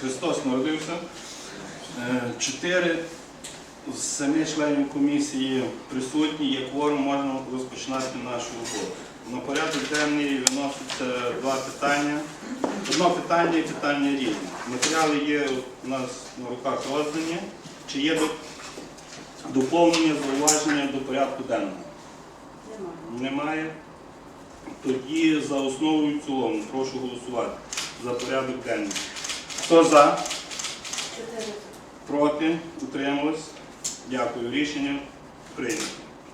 Христос народився. Е, Чотири з семи членів комісії присутні, є кворум, можна розпочинати нашу роботу. На порядок денний виноситься два питання. Одне питання і питання різне. Матеріали є у нас на руках роздані. Чи є доповнення, зауваження до порядку денного? Немає. Тоді за основу і в цілому прошу голосувати за порядок денний. Хто за? Проти? Утримались? Дякую. Рішення прийнято.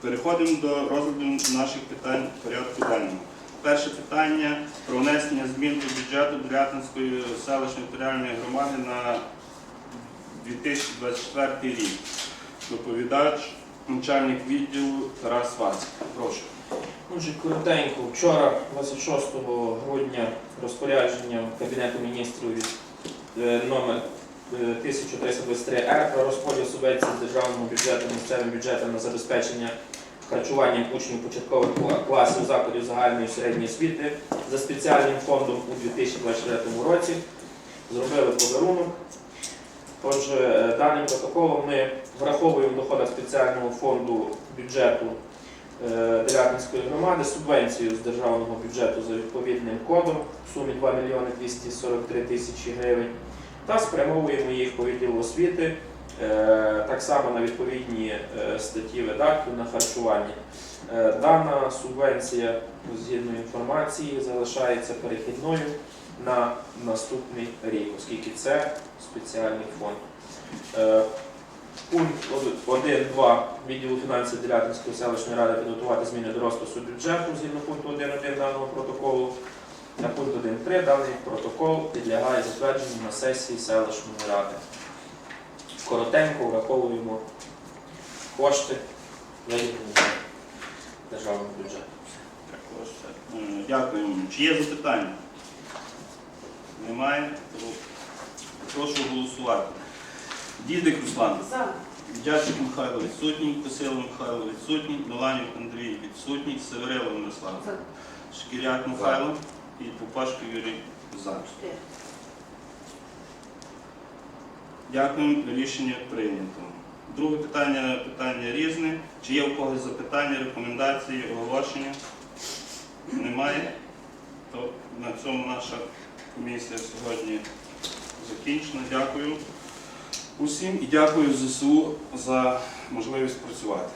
Переходимо до розгляду наших питань порядку денного. Перше питання про внесення змін до бюджету Брятинської селищної територіальної громади на 2024 рік. Доповідач, начальник відділу Тарас Вацьк. Прошу. Отже, коротенько, вчора, 26 грудня, розпорядженням Кабінету міністрів номер е, 1323-Р про розподіл субвенцій з державного бюджету місцевим бюджетом на забезпечення харчуванням учнів початкових класів закладів загальної середньої освіти за спеціальним фондом у 2024 році. Зробили подарунок. Отже, е, даним протоколом ми враховуємо в спеціального фонду бюджету е, громади субвенцію з державного бюджету за відповідним кодом в сумі 2 мільйони 243 тисячі гривень та спрямовуємо їх по відділу освіти е, так само на відповідні е, статті видатків на харчування. Дана субвенція, згідно інформації, залишається перехідною на наступний рік, оскільки це спеціальний фонд. Пункт 1.2 відділу фінансів Делятинської селищної ради підготувати зміни до розпису бюджету згідно пункту 1.1 даного протоколу. На пункт 1.3 даний протокол підлягає затвердженню на сесії селищної ради. Коротенько враховуємо кошти виділені державного бюджету. Е, Дякуємо. Чи є запитання? Немає? Прошу голосувати. Дідик Руслан. Дячик Михайло відсутній, Косило Михайло відсутній, Доланів Андрій відсутній, Северило Мирослав. Шкіряк Михайло і Попашко Юрій за. Дякуємо, рішення прийнято. Друге питання питання різне. Чи є у когось запитання, рекомендації, оголошення? Немає. То на цьому наша комісія сьогодні закінчена. Дякую усім і дякую ЗСУ за можливість працювати.